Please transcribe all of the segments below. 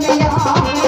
दीवानिया मेरे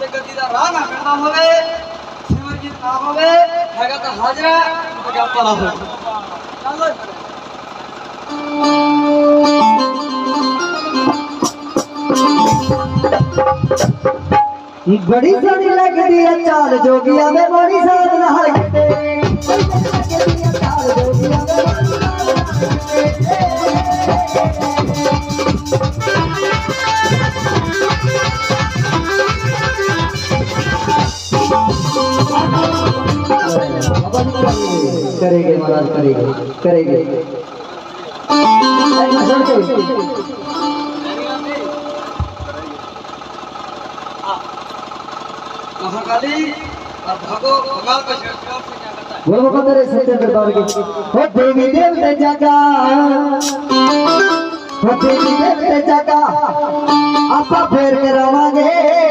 ਤਾਂ ਫਿਰ ਮੇਰੇ ਫਕੀਰ ਦੇ ਦਰਵਾਜ਼ੇ ਸਾਹਿਬ ਨੂੰ ਆ ਗਿਆ ਕਹਿੰਦਾ ਗੱਡੀ ਚੱਲਦੀ ਹੋਵੇ ਤੇ ਗੱਡੀ ਦਾ ਰਾਹ ਨਾ ਪੈਂਦਾ ਹੋਵੇ ਸਿਮਰਜੀਤ ਨਾ ਹੋਵੇ ਹੈਗਾ ਤਾਂ ਹਾਜ਼ਰਾ ਪੰਜਾਬਾ ਨਾ ਹੋਵੇ ਚੱਲੋ बड़ी सोनी लगदी है चाल जोगिया में बड़ी साथ नहा के करेंगे महाराज करेंगे करेंगे महाकाली और भगो भगाल का से क्या करता है? बोलो बाबा तेरे सच्चे दरबार की हो देवी देवते जगा। हो देवी देवते जगा। आपा फेर के रवांगे।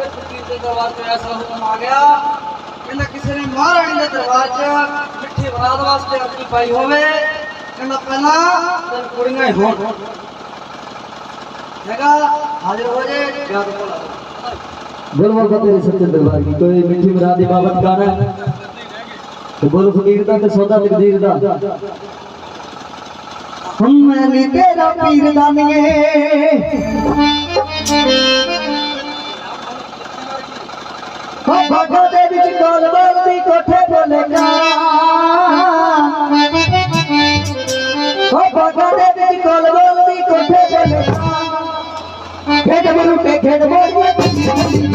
जगा आपा फेर के रवांगे आपा फेर के रवांगे आई छोटू दी माई पूत दा पता ले आ छोटू दी माई पूत दा पता ले आ छोटू दी माई पूत दा पता ले आ हक ले बोल बाबा तेरे सच्चे दरबार की तो फिर फकीर के दरबार से ऐसा हुक्म आ गया ਕਹਿੰਦਾ ਕਿਸੇ ਨੇ ਮਹਾਰਾਣੀ ਦੇ ਦਰਬਾਰ 'ਚ ਮਿੱਠੀ ਬਰਾਤ ਵਾਸਤੇ ਆਪਣੀ ਪਾਈ ਹੋਵੇ ਕਹਿੰਦਾ ਪਹਿਲਾਂ ਤੇ ਕੁੜੀਆਂ ਹੀ ਹੋਣ ਹੈਗਾ ਹਾਜ਼ਰ ਹੋ ਜੇ ਯਾਦ ਕੋਲ बोल बाबा तेरे सच्चे दरबार की कोई मीठी मुरादी बाबत गाना है तो बोल फकीर दा ते सौदा तकदीर दा हम मैंने तेरा पीर दानिए ভগদের গলবন্দি কোঠে বলে ভগদের গলবন্দি কোঠে বলে খেট বলুকে খেট বলবে